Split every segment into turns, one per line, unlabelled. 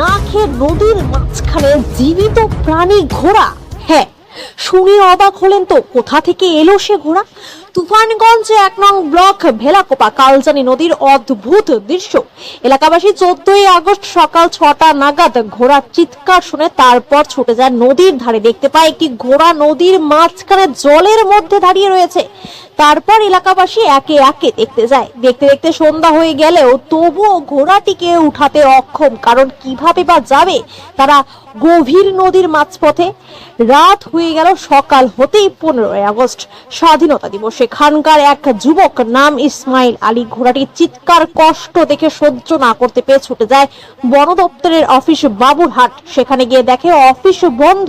না খেয়ে নদীর মাঝখানে জীবিত প্রাণী ঘোড়া। হ্যাঁ শুনে অবাক হলেন তো, কোথা থেকে এলো সে ঘোড়া? তুফানগঞ্জে এক নং ব্লক, ভেলাকোপা, কালজানি নদীর অদ্ভুত দৃশ্য। এলাকাবাসী চোদ্দই আগস্ট সকাল ছটা নাগাদ ঘোড়ার চিৎকার শুনে তারপর ছুটে যায় নদীর ধারে। দেখতে পায় একটি ঘোড়া নদীর মাঝখানে জলের মধ্যে দাঁড়িয়ে রয়েছে। তারপর এলাকাবাসী একে একে দেখতে যায়। দেখতে দেখতে সন্ধ্যা হয়ে গেলেও তবুও ঘোড়াটিকে উঠাতে অক্ষম। কারণ কীভাবে বা যাবে তারা গভীর নদীর মাঝপথে। রাত হয়ে গেল সকাল হতেই পনেরোই আগস্ট, স্বাধীনতা দিবস। সেখানকার এক যুবক নাম ইসমাইল আলী ঘোড়াটির চিৎকার, কষ্ট দেখে সহ্য না করতে পেরে ছুটে যায় বন দপ্তরের অফিস বাবুরহাট। সেখানে গিয়ে দেখে অফিস বন্ধ।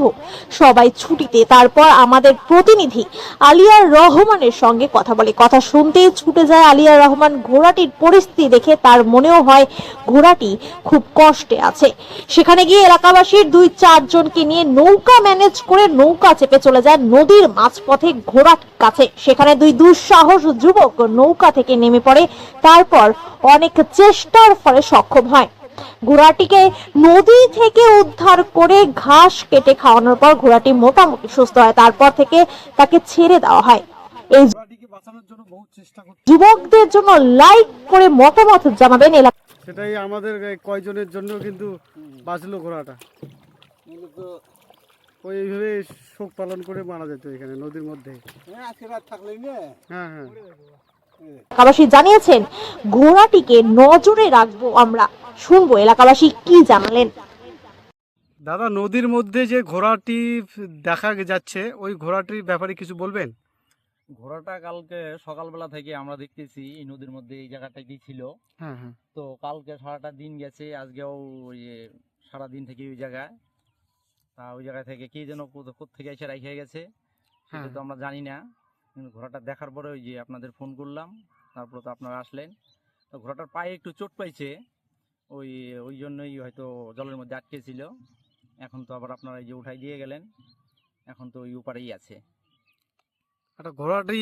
সবাই ছুটিতে। তারপর আমাদের প্রতিনিধি আলিয়ার রহমানের সঙ্গে কথা বলে। কথা শুনতেই ছুটে যায় আলিয়ার রহমান। ঘোড়াটির পরিস্থিতি দেখে তার মনেও হয় ঘোড়াটি খুব কষ্টে আছে। সেখানে গিয়ে এলাকাবাসীর দুই চারজনকে নিয়ে নৌকা ম্যানেজ করে নৌকা চেপে চলে যায় নদীর মাঝপথে ঘোড়ার কাছে। সেখানে দুই দুঃসাহস যুবক নৌকা থেকে নেমে পড়ে। তারপর অনেক চেষ্টার ফলে সক্ষম হয়। ঘোড়াটিকে নদী থেকে উদ্ধার করে ঘাস কেটে খাওয়ানোর পর ঘোড়াটি মোটামুটি সুস্থ হয়। তারপর থেকে তাকে ছেড়ে দেওয়া হয়। এই
বাঁচানোর জন্য বহু চেষ্টা করছে।
যুবকদের জন্য লাইক করে মতামত জানাবেন এলাকা
সেটাই আমাদের কয়জনের জন্য কিন্তু বাঁচলো ঘোড়াটা। ওই এইভাবে শোক পালন করে মারা যেত এখানে নদীর মধ্যে। হ্যাঁ হ্যাঁ।
এলাকাবাসী জানিয়েছেন ঘোড়াটিকে নজরে রাখব আমরা শুনব এলাকাবাসী কি জানালেন।
দাদা নদীর মধ্যে যে ঘোড়াটি দেখা যাচ্ছে ওই ঘোড়াটির ব্যাপারে কিছু বলবেন?
ঘোড়াটা কালকে সকালবেলা থেকে আমরা দেখতেছি এই নদীর মধ্যে এই জায়গাটাতেই ছিল?
হ্যাঁ হ্যাঁ।
তো কালকে সারাটা দিন গেছে আজকেও ওই যে সারা দিন থেকে ওই জায়গায়। তা ওই জায়গা থেকে কে যেন থেকে এসে রেখে গেছে সেটা
হ্যাঁ।
তো আমরা জানি না। কিন্তু ঘোড়াটা দেখার পরে ওই যে আপনাদের ফোন করলাম তারপরে তো আপনারা আসলেন। তো ঘোড়াটার পায়ে একটু চোট পাইছে ওই ওই জন্যই হয়তো জলের মধ্যে আটকে ছিল। এখন তো আবার আপনারা এই যে উঠাই দিয়ে গেলেন এখন তো ওই উপারেই আছে।
একটা ঘোড়াটি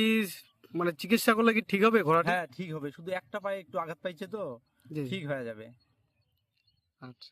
মানে চিকিৎসা করলে কি ঠিক হবে ঘোড়াটি?
হ্যাঁ ঠিক হবে। শুধু একটা পায়ে একটু আঘাত পাইছে তো ঠিক হয়ে যাবে।
আচ্ছা।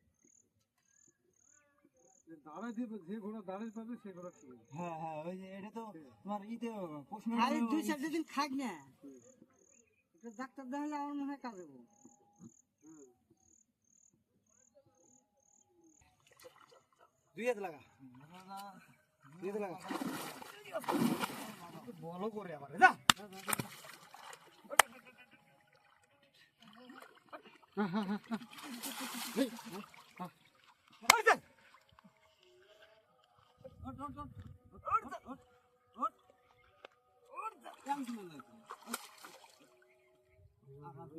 যে ঘোড়া দাঁড়িয়ে পাবে সে ঘোড়া ঠিক
হ্যাঁ হ্যাঁ ওই যে এটা তো তোমার ইতে প্রশ্ন
আরে দুই চারটে দিন খাক না। এটা ডাক্তার দেখালে আমার মনে হয় কাজ হব
দুই হাত লাগা। দুই হাত লাগা। বলো করে আবার যা।